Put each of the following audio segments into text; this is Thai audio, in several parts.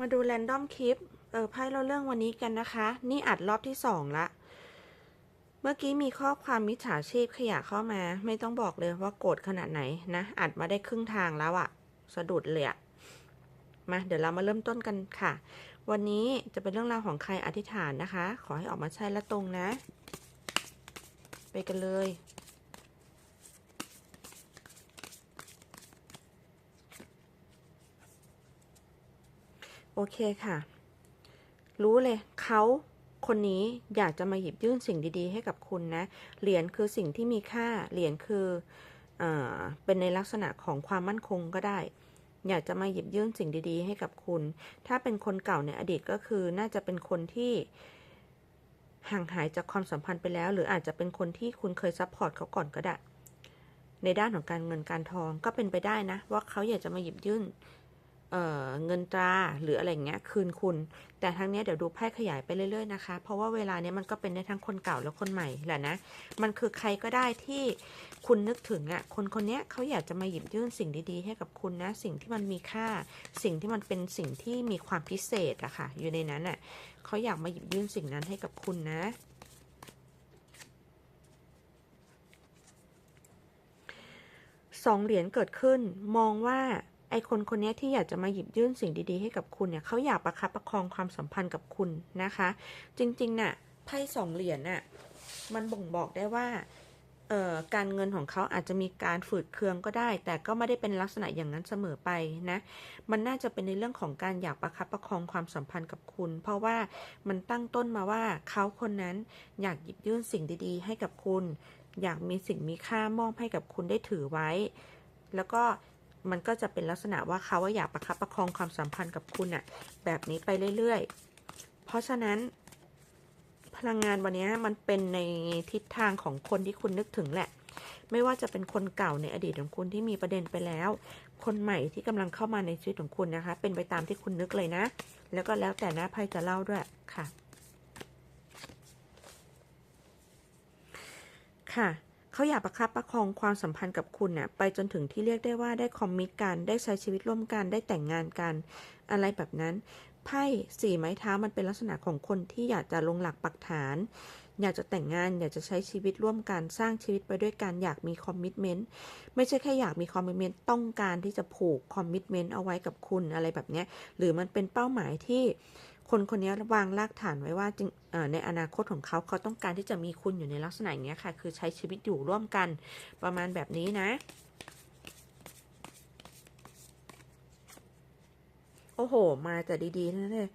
มาดูแรนดอมคลิป เออไพ่เราเรื่องวันนี้กันนะคะ นี่อัดรอบที่สองละ เมื่อกี้มีข้อความมิจฉาชีพขยะเข้ามา ไม่ต้องบอกเลยว่าโกรธขนาดไหนนะ อัดมาได้ครึ่งทางแล้วอะสะดุดเลยอะมา เดี๋ยวเรามาเริ่มต้นกันค่ะ วันนี้จะเป็นเรื่องราวของใครอธิษฐานนะคะ ขอให้ออกมาใช่และตรงนะ ไปกันเลย โอเคค่ะ รู้เลยเขาคนนี้อยากจะมาหยิบยื่นสิ่งดีๆ ให้กับคุณนะ เหรียญคือสิ่งที่มีค่า เหรียญคือเอเป็นในลักษณะของความมั่นคงก็ได้ อยากจะมาหยิบยื่นสิ่งดีๆ ให้กับคุณ ถ้าเป็นคนเก่าในอดีตก็คือน่าจะเป็นคนที่ห่างหายจากความสัมพันธ์ไปแล้ว หรืออาจจะเป็นคนที่คุณเคยซัพพอร์ตเขาก่อนก็ได้ ในด้านของการเงินการทองก็เป็นไปได้นะ ว่าเขาอยากจะมาหยิบยื่น เเงินตราหรืออะไรอย่างเงี้ยคืนคุณ แต่ทั้งนี้เดี๋ยวดูไพ่ขยายไปเรื่อยๆนะคะ เพราะว่าเวลาเนี้ยมันก็เป็นได้ทั้งคนเก่าและคนใหม่แหละนะ มันคือใครก็ได้ที่คุณนึกถึงอะ่ะคนคนนี้เขาอยากจะมาหยิบยื่นสิ่งดีๆ ให้กับคุณนะ สิ่งที่มันมีค่า สิ่งที่มันเป็นสิ่งที่มีความพิเศษอะค่ะ อยู่ในนั้นอะ่ะเขาอยากมาหยิบยื่นสิ่งนั้นให้กับคุณนะสองเหรียญเกิดขึ้นมองว่า ไอคนคนนี้ที่อยากจะมาหยิบยื่นสิ่งดีๆ ให้กับคุณเนี่ยเขาอยากประคับประคองความสัมพันธ์กับคุณนะคะ จริงๆน่ะไพ่สองเหรียญน่ะมันบ่งบอกได้ว่าเอ่อการเงินของเขาอาจจะมีการฝืดเคืองก็ได้ แต่ก็ไม่ได้เป็นลักษณะอย่างนั้นเสมอไปนะ มันน่าจะเป็นในเรื่องของการอยากประคับประคองความสัมพันธ์กับคุณ เพราะว่ามันตั้งต้นมาว่าเขาคนนั้นอยากหยิบยื่นสิ่งดีๆ ให้กับคุณ อยากมีสิ่งมีค่ามอบให้กับคุณได้ถือไว้ แล้วก็ มันก็จะเป็นลักษณะว่าเขาอยากประคับประคองความสัมพันธ์กับคุณอะแบบนี้ไปเรื่อยๆ เพราะฉะนั้น พลังงานวันนี้มันเป็นในทิศทางของคนที่คุณนึกถึงแหละ ไม่ว่าจะเป็นคนเก่าในอดีตของคุณที่มีประเด็นไปแล้ว คนใหม่ที่กำลังเข้ามาในชีวิตของคุณนะคะ เป็นไปตามที่คุณนึกเลยนะ แล้วก็แล้วแต่นะไพ่จะเล่าด้วยค่ะ ค่ะ เขาอยากประคับประคองความสัมพันธ์กับคุณน่ะไปจนถึงที่เรียกได้ว่าได้คอมมิตกัน ได้ใช้ชีวิตร่วมกัน ได้แต่งงานกัน อะไรแบบนั้น ไพ่สี่ไม้เท้ามันเป็นลักษณะของคนที่อยากจะลงหลักปักฐาน อยากจะแต่งงาน อยากจะใช้ชีวิตร่วมกัน สร้างชีวิตไปด้วยกันอยากมีคอมมิชเมนต์ ไม่ใช่แค่อยากมีคอมมิชเมนต์ ต้องการที่จะผูกคอมมิชเมนต์เอาไว้กับคุณอะไรแบบนี้หรือมันเป็นเป้าหมายที่ คนคนนี้วางรากฐานไว้ว่าจริงในอนาคตของเขาเขาต้องการที่จะมีคุณอยู่ในลักษณะอย่างเงี้ค่ะ คือใช้ชีวิตอยู่ร่วมกันประมาณแบบนี้นะ โอ้โห มาแต่ดีๆนั่นเลย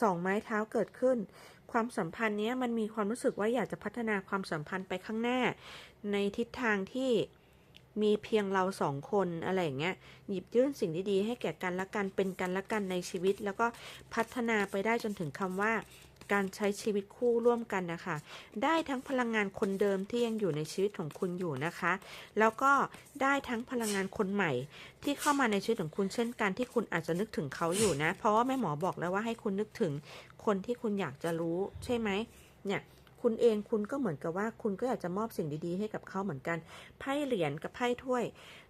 สองไม้เท้าเกิดขึ้น ความสัมพันธ์เนี้ยมันมีความรู้สึกว่าอยากจะพัฒนาความสัมพันธ์ไปข้างหน้า ในทิศทางที่ มีเพียงเราสองคนอะไรอย่างเงี้ยหยิบยื่นสิ่งดีๆให้แก่กันและกันเป็นกันและกันในชีวิต แล้วก็พัฒนาไปได้จนถึงคำว่าการใช้ชีวิตคู่ร่วมกันนะคะ ได้ทั้งพลังงานคนเดิมที่ยังอยู่ในชีวิตของคุณอยู่นะคะ แล้วก็ได้ทั้งพลังงานคนใหม่ ที่เข้ามาในชีวิตของคุณเช่นกันที่คุณอาจจะนึกถึงเขาอยู่นะ เพราะว่าแม่หมอบอกแล้วว่าให้คุณนึกถึงคนที่คุณอยากจะรู้ใช่ไหมเนี่ย คุณเองคุณก็เหมือนกับว่าคุณก็อยากจะมอบสิ่งดีๆ ให้กับเขาเหมือนกันไพ่เหรียญกับไพ่ถ้วย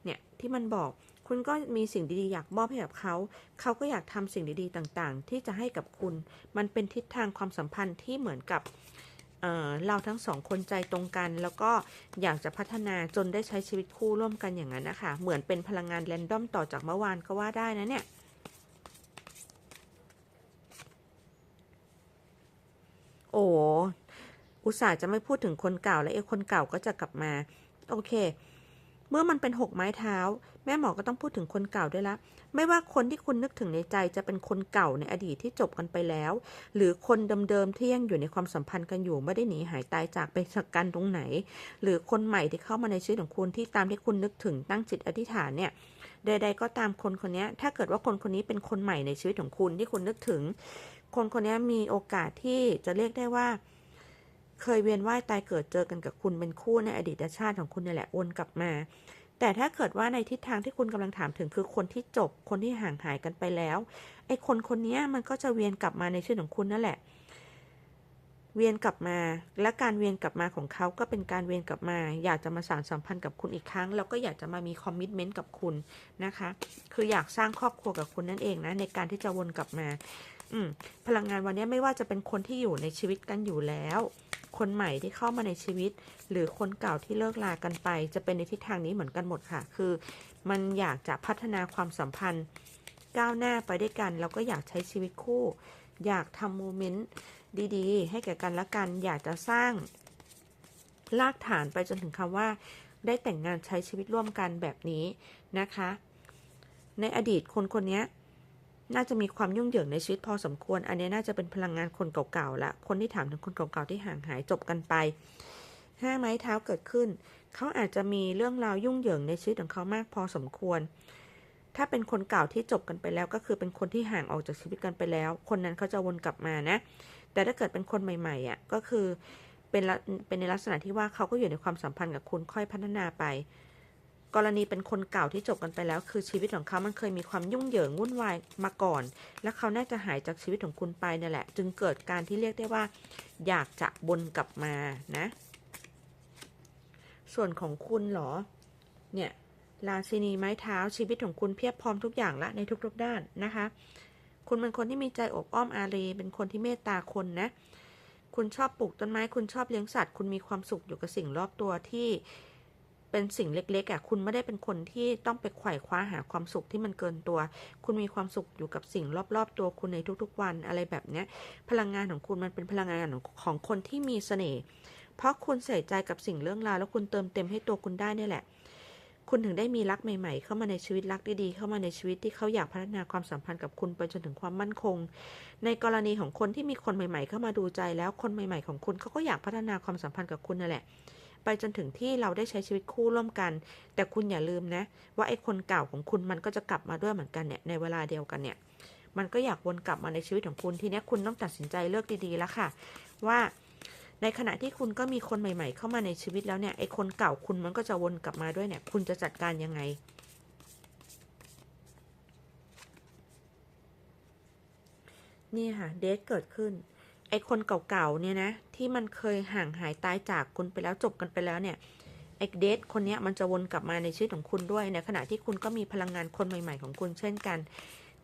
เนี่ยที่มันบอกคุณก็มีสิ่งดีๆ อยากมอบให้กับเขา เขาก็อยากทำสิ่งดีๆต่างๆ ที่จะให้กับคุณ มันเป็นทิศทางความสัมพันธ์ที่เหมือนกับเเราทั้งสองคนใจตรงกัน แล้วก็อยากจะพัฒนาจนได้ใช้ชีวิตคู่ร่วมกันอย่างนั้นนะคะ เหมือนเป็นพลังงานแรนดอมต่อจากเมื่อวานก็ว่าได้นะเนี่ย โอ้ อุตส่าห์จะไม่พูดถึงคนเก่าแล้วไอ้คนเก่าก็จะกลับมา โอเค เมื่อมันเป็นหกไม้เท้า แม่หมอก็ต้องพูดถึงคนเก่าด้วยละ ไม่ว่าคนที่คุณนึกถึงในใจจะเป็นคนเก่าในอดีตที่จบกันไปแล้ว หรือคนเดิมๆที่ยังอยู่ในความสัมพันธ์กันอยู่ไม่ได้หนีหายตายจากไปจากกันตรงไหน หรือคนใหม่ที่เข้ามาในชีวิตของคุณที่ตามที่คุณนึกถึงตั้งจิตอธิษฐานเนี่ยใดๆก็ตามคนคนนี้ถ้าเกิดว่าคนคนนี้เป็นคนใหม่ในชีวิตของคุณที่คุณนึกถึง คนคนนี้มีโอกาสที่จะเรียกได้ว่า เคยเวียนว่ายตายเกิดเจอกันกับคุณเป็นคู่ในอดีตชาติของคุณนี่แหละวนกลับมา แต่ถ้าเกิดว่าในทิศทางที่คุณกำลังถามถึงคือคนที่จบคนที่ห่างหายกันไปแล้วไอ้คนคนนี้มันก็จะเวียนกลับมาในชีวิตของคุณนั่นแหละ เวียนกลับมา และการเวียนกลับมาของเขาก็เป็นการเวียนกลับมา อยากจะมาสานสัมพันธ์กับคุณอีกครั้ง แล้วก็อยากจะมามีคอมมิชเมนต์กับคุณนะคะ คืออยากสร้างครอบครัวกับคุณนั่นเองนะในการที่จะวนกลับมา อืมพลังงานวันนี้ไม่ว่าจะเป็นคนที่อยู่ในชีวิตกันอยู่แล้วคนใหม่ที่เข้ามาในชีวิต หรือคนเก่าที่เลิกลากันไป จะเป็นในทิศทางนี้เหมือนกันหมดค่ะ คือมันอยากจะพัฒนาความสัมพันธ์ ก้าวหน้าไปด้วยกันแล้วก็อยากใช้ชีวิตคู่ อยากทำโมเมนต์ดีๆ ให้แก่กันและกัน อยากจะสร้างรากฐานไปจนถึงคำว่า ได้แต่งงานใช้ชีวิตร่วมกันแบบนี้นะคะ ในอดีตคนคนนี้ น่าจะมีความยุ่งเหยิงในชีวิตพอสมควร อันนี้น่าจะเป็นพลังงานคนเก่าๆละคนที่ถามถึงคนเก่าๆที่ห่างหายจบกันไปห้าไม้เท้าเกิดขึ้น เขาอาจจะมีเรื่องราวยุ่งเหยิงในชีวิตของเขามากพอสมควร ถ้าเป็นคนเก่าที่จบกันไปแล้ว ก็คือเป็นคนที่ห่างออกจากชีวิตกันไปแล้ว คนนั้นเขาจะวนกลับมานะ แต่ถ้าเกิดเป็นคนใหม่ๆอะก็คือเป็นเป็นในลักษณะที่ว่าเขาก็อยู่ในความสัมพันธ์กับคุณค่อยพัฒนาไป กรณีเป็นคนเก่าที่จบกันไปแล้ว คือชีวิตของเขามันเคยมีความยุ่งเหยิงวุ่นวายมาก่อน และเขาน่าจะหายจากชีวิตของคุณไปนั่แหละ จึงเกิดการที่เรียกได้ว่า อยากจะบนกลับมานะ ส่วนของคุณหรอ เนี่ยราชินีไม้เท้าชีวิตของคุณเพียบพร้อมทุกอย่างละในทุกๆด้านนะคะ คุณเป็นคนที่มีใจอบอ้อมอารีเป็นคนที่เมตตาคนนะ คุณชอบปลูกต้นไม้ คุณชอบเลี้ยงสัตว์ คุณมีความสุขอยู่กับสิ่งรอบตัวที่ เป็นสิ่งเล็กๆอะคุณไม่ได้เป็นคนที่ต้องไปไขว่คว้าหาความสุขที่มันเกินตัว คุณมีความสุขอยู่กับสิ่งรอบๆตัวคุณในทุกๆวันอะไรแบบเนี้ย พลังงานของคุณมันเป็นพลังงานของของคนที่มีเสน่ห์เพราะคุณใส่ใจกับสิ่งเรื่องราวแล้วคุณเติมเต็มให้ตัวคุณได้เนี่ยแหละ คุณถึงได้มีรักใหม่ ๆ เข้ามาในชีวิตรักดีๆเข้ามาในชีวิตที่เขาอยากพัฒนาความสัมพันธ์กับคุณไปจนถึงความมั่นคง ในกรณีของคนที่มีคนใหม่ ๆ เข้ามาดูใจแล้วคนใหม่ ๆ ของคุณเขาก็อยากพัฒนาความสัมพันธ์กับคุณนั่นแหละ ไปจนถึงที่เราได้ใช้ชีวิตคู่ร่วมกัน แต่คุณอย่าลืมนะ ว่าไอ้คนเก่าของคุณมันก็จะกลับมาด้วยเหมือนกันเนี่ยในเวลาเดียวกันเนี่ย มันก็อยากวนกลับมาในชีวิตของคุณทีนี้คุณต้องตัดสินใจเลือกดีๆแล้วค่ะ ว่าในขณะที่คุณก็มีคนใหม่ๆ เข้ามาในชีวิตแล้วเนี่ยไอ้คนเก่าคุณมันก็จะวนกลับมาด้วยเนี่ย คุณจะจัดการยังไงนี่ค่ะเดทเกิดขึ้น ไอคนเก่าๆเนี่ยนะ ที่มันเคยห่างหายตายจากคุณไปแล้วจบกันไปแล้วเนี่ยไอเดทคนนี้มันจะวนกลับมาในชีวิตของคุณด้วยในขณะที่คุณก็มีพลังงานคนใหม่ ๆ ของคุณเช่นกัน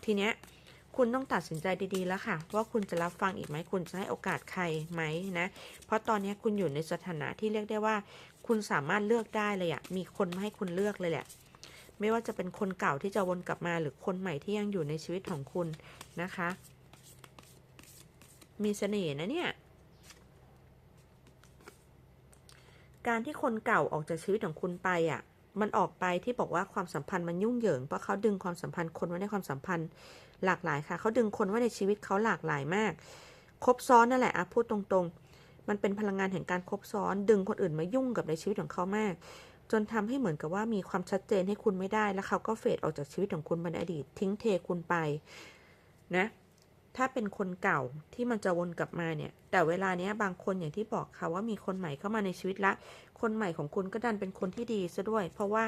ทีเนี้ยคุณต้องตัดสินใจดีๆแล้วค่ะ ว่าคุณจะรับฟังอีกไหมคุณจะให้โอกาสใครไหมนะ เพราะตอนนี้คุณอยู่ในสถานะที่เรียกได้ว่า คุณสามารถเลือกได้เลยอะมีคนมาให้คุณเลือกเลยแหละ ไม่ว่าจะเป็นคนเก่าที่จะวนกลับมาหรือคนใหม่ที่ยังอยู่ในชีวิตของคุณนะคะ มีเสน่ห์นะเนี่ย การที่คนเก่าออกจากชีวิตของคุณไปอะ มันออกไปที่บอกว่าความสัมพันธ์มันยุ่งเหยิง เพราะเขาดึงความสัมพันธ์คนไว้ในความสัมพันธ์หลากหลายค่ะ เขาดึงคนไว้ในชีวิตเขาหลากหลายมาก ครบซ้อนนั่นแหละอะพูดตรงๆ มันเป็นพลังงานแห่งการครบซ้อน ดึงคนอื่นมายุ่งกับในชีวิตของเขามาก จนทำให้เหมือนกับว่ามีความชัดเจนให้คุณไม่ได้ แล้วเขาก็เฟดออกจากชีวิตของคุณในอดีต ทิ้งเทคุณไป นะ ถ้าเป็นคนเก่าที่มันจะวนกลับมาเนี่ย แต่เวลาเนี้ยบางคนอย่างที่บอกค่ะว่ามีคนใหม่เข้ามาในชีวิตละ คนใหม่ของคุณก็ดันเป็นคนที่ดีซะด้วย เพราะว่า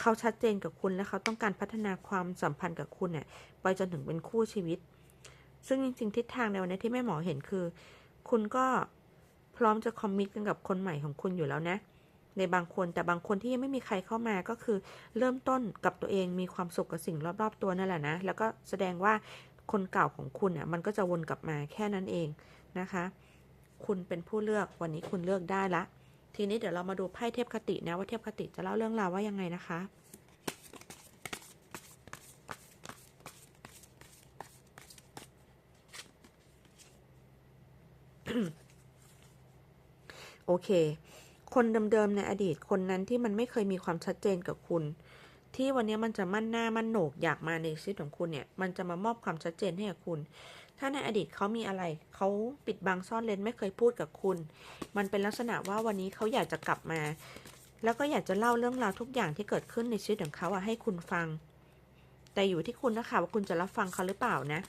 เขาชัดเจนกับคุณและเขาต้องการพัฒนาความสัมพันธ์กับคุณเนี่ยไปจนถึงเป็นคู่ชีวิต ซึ่งจริงๆทิศทางในวันนี้ที่แม่หมอเห็นคือ คุณก็พร้อมจะคอมมิตกันกับคนใหม่ของคุณอยู่แล้วนะ ในบางคนแต่บางคนที่ยังไม่มีใครเข้ามาก็คือ เริ่มต้นกับตัวเองมีความสุขกับสิ่งรอบๆตัวนั่นแหละนะ แล้วก็แสดงว่า คนเก่าของคุณอะมันก็จะวนกลับมาแค่นั้นเองนะคะ คุณเป็นผู้เลือกวันนี้คุณเลือกได้ละ ทีนี้เดี๋ยวเรามาดูไพ่เทพคตินะว่าเทพคติจะเล่าเรื่องราวว่ายังไงนะคะโอเค คนเดิมๆในอดีตคนนั้นที่มันไม่เคยมีความชัดเจนกับคุณ ที่วันนี้มันจะมั่นหน้ามั่นโหนกอยากมาในชีวิตของคุณเนี่ย มันจะมามอบความชัดเจนให้กับคุณ ถ้าในอดีตเขามีอะไร เขาปิดบังซ่อนเลนไม่เคยพูดกับคุณ มันเป็นลักษณะว่าวันนี้เขาอยากจะกลับมา แล้วก็อยากจะเล่าเรื่องราวทุกอย่างที่เกิดขึ้นในชีวิตของเขาอะให้คุณฟัง แต่อยู่ที่คุณนะคะว่าคุณจะรับฟังเขาหรือเปล่านะ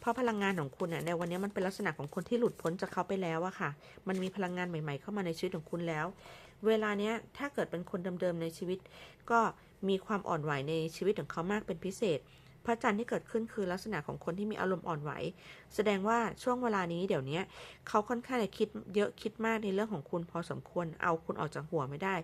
เพราะพลังงานของคุณเนี่ยในวันนี้มันเป็นลักษณะของคนที่หลุดพ้นจากเขาไปแล้วอะค่ะ มันมีพลังงานใหม่ ๆ เข้ามาในชีวิตของคุณแล้ว เวลาเนี้ยถ้าเกิดเป็นคนเดิมๆในชีวิต ก็ มีความอ่อนไหวในชีวิตของเขามากเป็นพิเศษ พระจันทร์ที่เกิดขึ้นคือลักษณะของคนที่มีอารมณ์อ่อนไหว แสดงว่าช่วงเวลานี้เดี๋ยวนี้เขาค่อนข้างจะคิดเยอะคิดมากในเรื่องของคุณพอสมควร เอาคุณออกจากหัวไม่ได้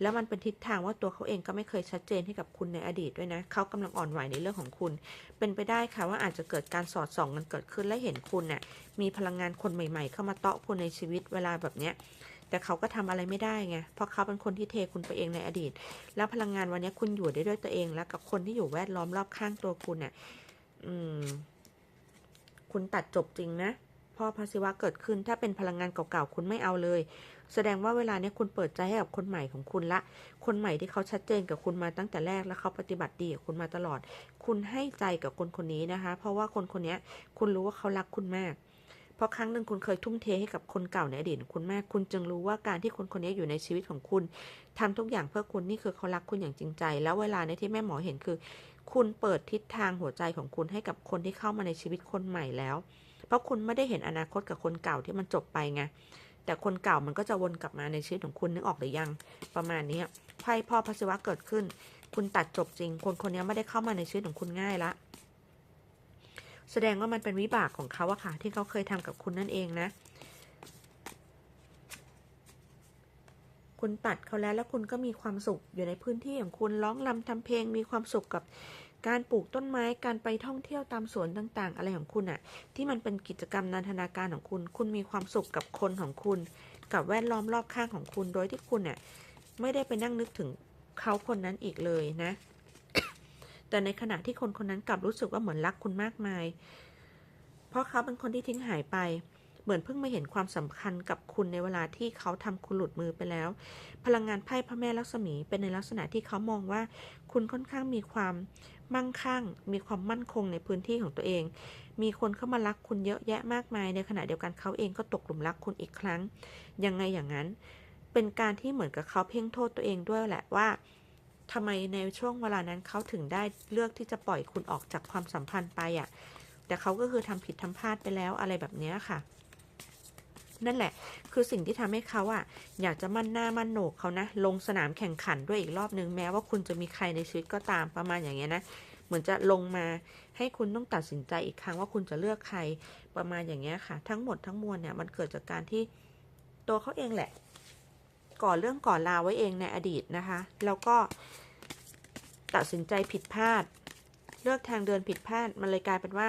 แล้วมันเป็นทิศทางว่าตัวเขาเองก็ไม่เคยชัดเจนให้กับคุณในอดีตด้วยนะ เขากำลังอ่อนไหวในเรื่องของคุณ เป็นไปได้ค่ะว่าอาจจะเกิดการสอดส่องกันเกิดขึ้นและเห็นคุณน่ะมีพลังงานคนใหม่ ๆ เข้ามาเตาะคุณในชีวิตเวลาแบบเนี้ย แต่เขาก็ทำอะไรไม่ได้ไง เพราะเขาเป็นคนที่เทคุณไปเองในอดีต แล้วพลังงานวันนี้คุณอยู่ได้ด้วยตัวเอง แล้วกับคนที่อยู่แวดล้อมรอบข้างตัวคุณเนี่ยอืมคุณตัดจบจริงนะเพ่อพระศิวะเกิดขึ้น ถ้าเป็นพลังงานเก่าๆคุณไม่เอาเลย แสดงว่าเวลาเนี้ยคุณเปิดใจให้กับคนใหม่ของคุณละ คนใหม่ที่เขาชัดเจนกับคุณมาตั้งแต่แรกแล้วเขาปฏิบัติดีกับคุณมาตลอด คุณให้ใจกับคนคนนี้นะคะ เพราะว่าคนคนนี้คุณรู้ว่าเขารักคุณมาก เพราะครั้งหนึ่งคุณเคยทุ่มเทให้กับคนเก่าในอดีตคุณมาก คุณจึงรู้ว่าการที่คนคนนี้อยู่ในชีวิตของคุณทำทุกอย่างเพื่อคุณนี่คือเขารักคุณอย่างจริงใจ แล้วเวลาในที่แม่หมอเห็นคือ คุณเปิดทิศทางหัวใจของคุณให้กับคนที่เข้ามาในชีวิตคนใหม่แล้ว เพราะคุณไม่ได้เห็นอนาคตกับคนเก่าที่มันจบไปไงแต่คนเก่ามันก็จะวนกลับมาในชีวิตของคุณนึกออกหรือยัง ประมาณนี้ไพ่พ่อพระศิวะเกิดขึ้น คุณตัดจบจริง คนคนนี้ไม่ได้เข้ามาในชีวิตของคุณง่ายละ แสดงว่ามันเป็นวิบากของเขาอะค่ะ ที่เขาเคยทำกับคุณนั่นเองนะ คุณตัดเขาแล้วแล้วคุณก็มีความสุขอยู่ในพื้นที่ของคุณร้องรำทำเพลง มีความสุขกับการปลูกต้นไม้การไปท่องเที่ยวตามสวนต่าง ๆ อะไรของคุณอะที่มันเป็นกิจกรรมนันทนาการของคุณ คุณมีความสุขกับคนของคุณ กับแวดล้อมรอบข้างของคุณโดยที่คุณเนี่ยไม่ได้ไปนั่งนึกถึงเขาคนนั้นอีกเลยนะ แต่ในขณะที่คนคนนั้นกลับรู้สึกว่าเหมือนรักคุณมากมาย เพราะเขาเป็นคนที่ทิ้งหายไปเหมือนเพิ่งมาเห็นความสำคัญกับคุณในเวลาที่เขาทำคุณหลุดมือไปแล้ว พลังงานไพ่พระแม่ลักษมีเป็นในลักษณะที่เขามองว่า คุณค่อนข้างมีความมั่งคั่ง มีความมั่นคงในพื้นที่ของตัวเอง มีคนเข้ามารักคุณเยอะแยะมากมาย ในขณะเดียวกันเขาเองก็ตกหลุมรักคุณอีกครั้ง ยังไงอย่างนั้น เป็นการที่เหมือนกับเขาเพ่งโทษตัวเองด้วยแหละว่า ทำไมในช่วงเวลานั้นเขาถึงได้เลือกที่จะปล่อยคุณออกจากความสัมพันธ์ไปอะ่ะ แต่เขาก็คือทำผิดทำพลาดไปแล้วอะไรแบบนี้ค่ะ นั่นแหละ คือสิ่งที่ทำให้เขาอะ อยากจะมั่นหน้ามั่นโหนกเขานะ ลงสนามแข่งขันด้วยอีกรอบนึงแม้ว่าคุณจะมีใครในชีวิตก็ตามประมาณอย่างเงี้ยนะเหมือนจะลงมาให้คุณต้องตัดสินใจอีกครั้งว่าคุณจะเลือกใครประมาณอย่างเงี้ยค่ะ ทั้งหมดทั้งมวลเนี่ยมันเกิดจากการที่ตัวเขาเองแหละ ก่อเรื่องก่อราวไว้เองในอดีตนะคะ แล้วก็ตัดสินใจผิดพลาด เลือกทางเดินผิดพลาด มันเลยกลายเป็นว่า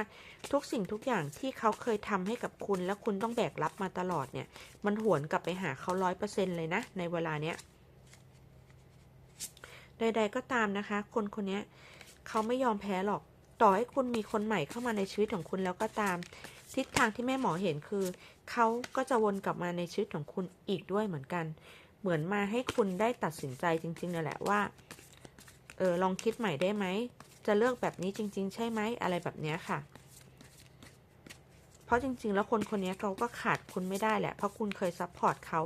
ทุกสิ่งทุกอย่างที่เขาเคยทำให้กับคุณ และคุณต้องแบกรับมาตลอดเนี่ย มันหวนกลับไปหาเขาร้อยเปอร์เซ็นเลยนะ ในเวลาเนี้ย ใด ๆ ก็ตามนะคะ คนคนนี้เขาไม่ยอมแพ้หรอก ต่อให้คุณมีคนใหม่เข้ามาในชีวิตของคุณแล้วก็ตาม ทิศทางที่แม่หมอเห็นคือ เขาก็จะวนกลับมาในชีวิตของคุณอีกด้วยเหมือนกัน เหมือนมาให้คุณได้ตัดสินใจจริงๆนั่นแหละว่า เออลองคิดใหม่ได้ไหม จะเลือกแบบนี้จริง ๆ ใช่ไหมอะไรแบบเนี้ยค่ะ เพราะจริง ๆ แล้วคนคนนี้เขาก็ขาดคุณไม่ได้แหละ เพราะคุณเคยซัพพอร์ตเขา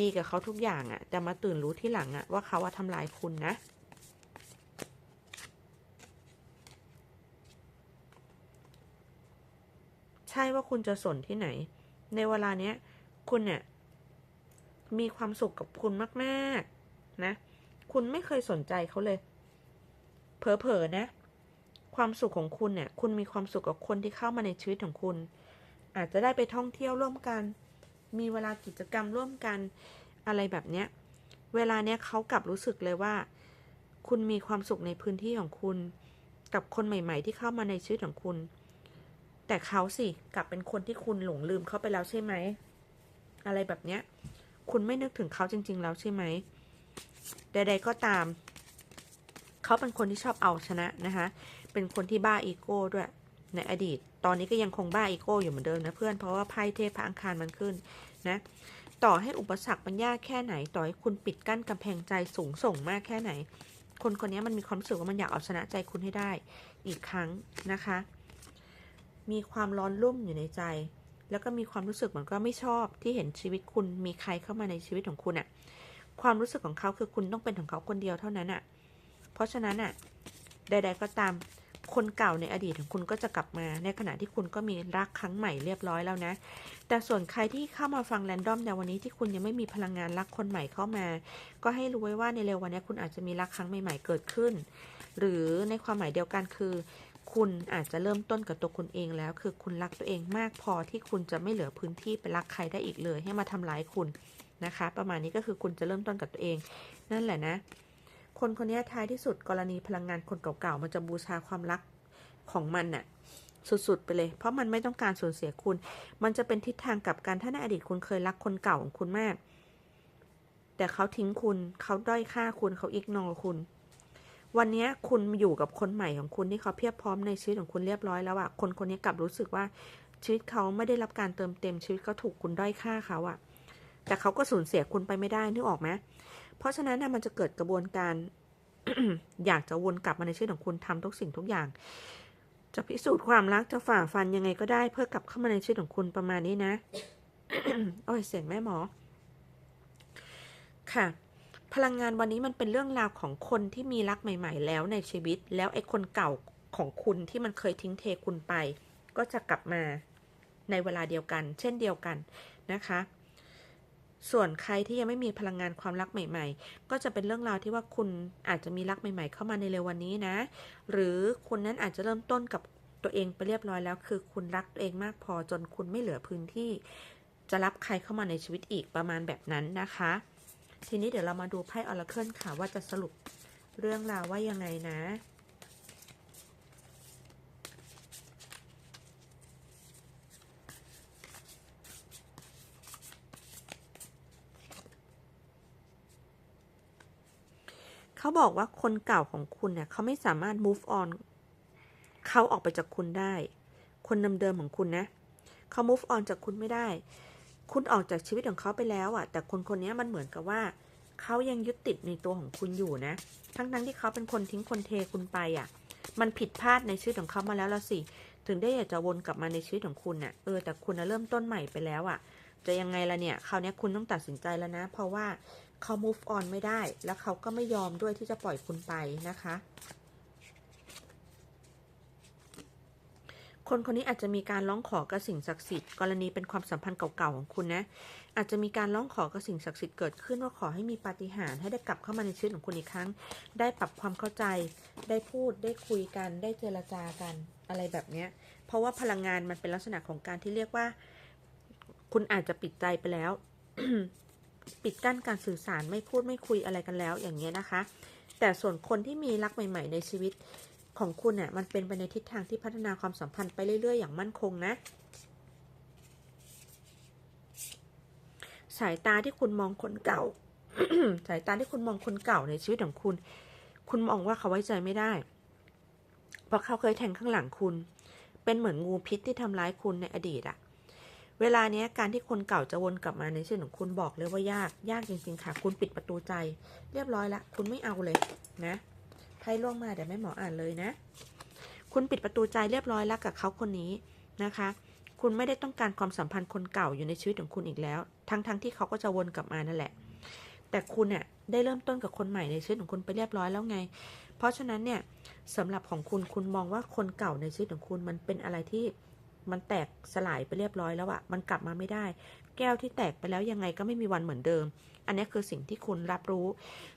ดีกับเขาทุกอย่างอะ่ะ แต่มาตื่นรู้ที่หลังอะ่ะว่าเขาว่าทำลายคุณนะใช่ว่าคุณจะสนที่ไหน ในเวลาเนี้ย คุณเนี่ย มีความสุขกับคุณมากๆนะ คุณไม่เคยสนใจเขาเลย เผลอๆนะ ความสุขของคุณเนี่ย คุณมีความสุขกับคนที่เข้ามาในชีวิตของคุณ อาจจะได้ไปท่องเที่ยวร่วมกัน มีเวลากิจกรรมร่วมกันอะไรแบบเนี้ย เวลาเนี้ยเขากลับรู้สึกเลยว่า คุณมีความสุขในพื้นที่ของคุณ กับคนใหม่ ๆ ที่เข้ามาในชีวิตของคุณ แต่เขาสิกลับเป็นคนที่คุณหลงลืมเขาไปแล้วใช่ไหม อะไรแบบเนี้ย คุณไม่นึกถึงเขาจริง ๆ แล้วใช่ไหมใดๆก็ตาม เขาเป็นคนที่ชอบเอาชนะนะคะเป็นคนที่บ้าอีโก้ด้วยในอดีต ตอนนี้ก็ยังคงบ้าอีโก้อยู่เหมือนเดิมนะเพื่อนเพราะว่าไพ่เทพพระอังคารมันขึ้นนะต่อให้อุปสรรคมันยากแค่ไหน ต่อให้คุณปิดกั้นกำแพงใจสูงส่งมากแค่ไหน คนคนนี้มันมีความรู้สึกว่ามันอยากเอาชนะใจคุณให้ได้ อีกครั้งนะคะ มีความร้อนรุ่มอยู่ในใจ แล้วก็มีความรู้สึกเหมือนก็ไม่ชอบที่เห็นชีวิตคุณมีใครเข้ามาในชีวิตของคุณอะความรู้สึกของเขาคือคุณต้องเป็นของเขาคนเดียวเท่านั้นอะเพราะฉะนั้นอะใด ๆ ก็ตามคนเก่าในอดีตของคุณก็จะกลับมา ในขณะที่คุณก็มีรักครั้งใหม่เรียบร้อยแล้วนะ แต่ส่วนใครที่เข้ามาฟังแรนดอมในวันนี้ที่คุณยังไม่มีพลังงานรักคนใหม่เข้ามา ก็ให้รู้ไว้ว่าในเร็ววันนี้คุณอาจจะมีรักครั้งใหม่ ๆ เกิดขึ้น หรือในความหมายเดียวกันคือ คุณอาจจะเริ่มต้นกับตัวคุณเองแล้ว คือคุณรักตัวเองมากพอที่คุณจะไม่เหลือพื้นที่ไปรักใครได้อีกเลย ให้มาทำร้ายคุณนะคะ ประมาณนี้ก็คือคุณจะเริ่มต้นกับตัวเอง นั่นแหละนะ คนคนนี้ท้ายที่สุดกรณีพลังงานคนเก่าๆมันจะบูชาความรักของมันน่ะสุดๆไปเลย เพราะมันไม่ต้องการสูญเสียคุณ มันจะเป็นทิศทางกับกันถ้าในอดีตคุณเคยรักคนเก่าของคุณมาก แต่เขาทิ้งคุณ เขาด้อยค่าคุณ เขาอิกนอคุณ วันนี้คุณอยู่กับคนใหม่ของคุณที่เขาเพียบพร้อมในชีวิตของคุณเรียบร้อยแล้วอะคนคนนี้กลับรู้สึกว่าชีวิตเขาไม่ได้รับการเติมเต็มชีวิตเขาถูกคุณด้อยค่าเขาอะแต่เขาก็สูญเสียคุณไปไม่ได้นึกออกไหมเพราะฉะนั้นนะมันจะเกิดกระบวนการ อยากจะวนกลับมาในชีวิตของคุณทำทุกสิ่งทุกอย่าง จะพิสูจน์ความรักจะฝ่าฟันยังไงก็ได้ เพื่อกลับเข้ามาในชีวิตของคุณประมาณนี้นะโอ้ยเสียงแม่หมอ ค่ะ พลังงานวันนี้มันเป็นเรื่องราวของคนที่มีรักใหม่ ๆ แล้วในชีวิต แล้วไอ้คนเก่าของคุณที่มันเคยทิ้งเทคุณไป ก็จะกลับมาในเวลาเดียวกัน เช่นเดียวกันนะคะ ส่วนใครที่ยังไม่มีพลังงานความรักใหม่ ๆ ก็จะเป็นเรื่องราวที่ว่าคุณอาจจะมีรักใหม่ ๆ เข้ามาในเร็ววันนี้นะ หรือคุณนั้นอาจจะเริ่มต้นกับตัวเองไปเรียบร้อยแล้ว คือคุณรักตัวเองมากพอจนคุณไม่เหลือพื้นที่ จะรับใครเข้ามาในชีวิตอีกประมาณแบบนั้นนะคะ ทีนี้เดี๋ยวเรามาดูไพ่ออร์เคิลค่ะว่าจะสรุปเรื่องราวว่ายังไงนะ เขาบอกว่าคนเก่าของคุณเนี่ยเขาไม่สามารถ move on เขาออกไปจากคุณได้ คนเดิมๆของคุณนะเขา move on จากคุณไม่ได้ คุณออกจากชีวิตของเขาไปแล้วอะแต่คนคนนี้มันเหมือนกับว่า เขายังยึดติดในตัวของคุณอยู่นะ ทั้งๆที่เขาเป็นคนทิ้งคนเทคุณไปอะมันผิดพลาดในชีวิตของเขามาแล้วละสิ ถึงได้อยากจะวนกลับมาในชีวิตของคุณน่ะ เออแต่คุณนะเริ่มต้นใหม่ไปแล้วอะจะยังไงล่ะเนี่ยคราวนี้คุณต้องตัดสินใจแล้วนะ เพราะว่าเขา move on ไม่ได้ แล้วเขาก็ไม่ยอมด้วยที่จะปล่อยคุณไปนะคะ คนคนนี้อาจจะมีการร้องขอกับสิ่งศักดิ์สิทธิ์กรณีเป็นความสัมพันธ์เก่าๆของคุณนะ อาจจะมีการร้องขอกับสิ่งศักดิ์สิทธิ์เกิดขึ้นว่าขอให้มีปาฏิหาริย์ให้ได้กลับเข้ามาในชีวิตของคุณอีกครั้ง ได้ปรับความเข้าใจ ได้พูดได้คุยกัน ได้เจรจากันอะไรแบบเนี้ย เพราะว่าพลังงานมันเป็นลักษณะของการที่เรียกว่า คุณอาจจะปิดใจไปแล้ว ปิดกั้นการสื่อสารไม่พูดไม่คุยอะไรกันแล้ว อย่างเงี้ยนะคะ แต่ส่วนคนที่มีรักใหม่ ๆ ในชีวิต ของคุณเนี่ยมันเป็นไปในทิศทางที่พัฒนาความสัมพันธ์ไปเรื่อย ๆ อย่างมั่นคงนะ สายตาที่คุณมองคนเก่า สายตาที่คุณมองคนเก่าในชีวิตของคุณ คุณมองว่าเขาไว้ใจไม่ได้ เพราะเขาเคยแทงข้างหลังคุณ เป็นเหมือนงูพิษที่ทำร้ายคุณในอดีตอะเวลาเนี้ยการที่คนเก่าจะวนกลับมาในชีวิตของคุณบอกเลยว่ายาก ยากจริงๆค่ะ คุณปิดประตูใจ เรียบร้อยละ คุณไม่เอาเลยนะ ไพ่ล่วงมาเดี๋ยวแม่หมออ่านเลยนะ คุณปิดประตูใจเรียบร้อยแล้วกับเขาคนนี้นะคะ คุณไม่ได้ต้องการความสัมพันธ์คนเก่าอยู่ในชีวิตของคุณอีกแล้ว ทั้งๆทที่เขาก็จะวนกลับมานั่นแหละ แต่คุณเนี่ยได้เริ่มต้นกับคนใหม่ในชีวิตของคุณไปเรียบร้อยแล้วไง เพราะฉะนั้นเนี่ยสำหรับของคุณคุณมองว่าคนเก่าในชีวิตของคุณมันเป็นอะไรที่มันแตกสลายไปเรียบร้อยแล้วอะมันกลับมาไม่ได้ แก้วที่แตกไปแล้วยังไงก็ไม่มีวันเหมือนเดิม อันนี้คือสิ่งที่คุณรับรู้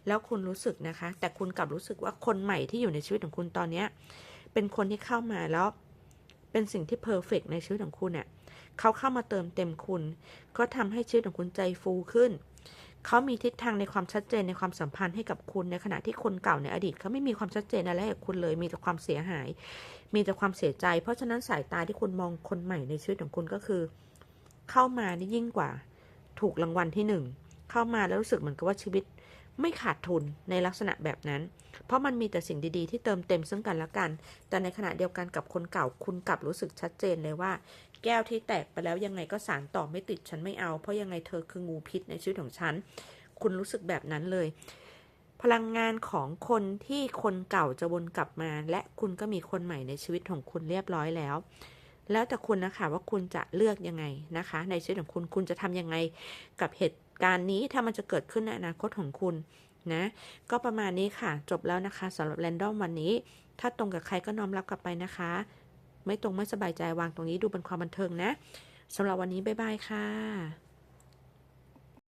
แล้วคุณรู้สึกนะคะ แต่คุณกลับรู้สึกว่าคนใหม่ที่อยู่ในชีวิตของคุณตอนเนี้ยเป็นคนที่เข้ามาแล้วเป็นสิ่งที่เพอร์เฟกในชีวิตของคุณเนี่ยเขาเข้ามาเติมเต็มคุณก็ทำให้ชีวิตของคุณใจฟูขึ้นเขามีทิศทางในความชัดเจนในความสัมพันธ์ให้กับคุณในขณะที่คนเก่าในอดีตเขาไม่มีความชัดเจนอะไรกับคุณเลย มีแต่ความเสียหาย มีแต่ความเสียใจ เพราะฉะนั้นสายตาที่คุณมองคนใหม่ในชีวิตของคุณก็คือ เข้ามานี่ยิ่งกว่า ถูกรางวัลที่หนึ่ง เข้ามาแล้วรู้สึกเหมือนกับว่าชีวิตไม่ขาดทุนในลักษณะแบบนั้น เพราะมันมีแต่สิ่งดีๆ ที่เติมเต็มซึ่งกันและกัน แต่ในขณะเดียวกันกับคนเก่าคุณกลับรู้สึกชัดเจนเลยว่า แก้วที่แตกไปแล้วยังไงก็สารต่อไม่ติดฉันไม่เอา เพราะยังไงเธอคืองูพิษในชีวิตของฉัน คุณรู้สึกแบบนั้นเลย พลังงานของคนที่คนเก่าจะวนกลับมา และคุณก็มีคนใหม่ในชีวิตของคุณเรียบร้อยแล้วแล้วแต่คุณนะคะว่าคุณจะเลือกยังไงนะคะ ในชีวิตของคุณคุณจะทำยังไงกับเหตุ การณ์นี้ถ้ามันจะเกิดขึ้นในอนาคตของคุณนะก็ประมาณนี้ค่ะ จบแล้วนะคะสำหรับแรนดอมวันนี้ ถ้าตรงกับใครก็น้อมรับกลับไปนะคะ ไม่ตรงไม่สบายใจวางตรงนี้ดูเป็นความบันเทิงนะสำหรับวันนี้บ๊ายบายค่ะ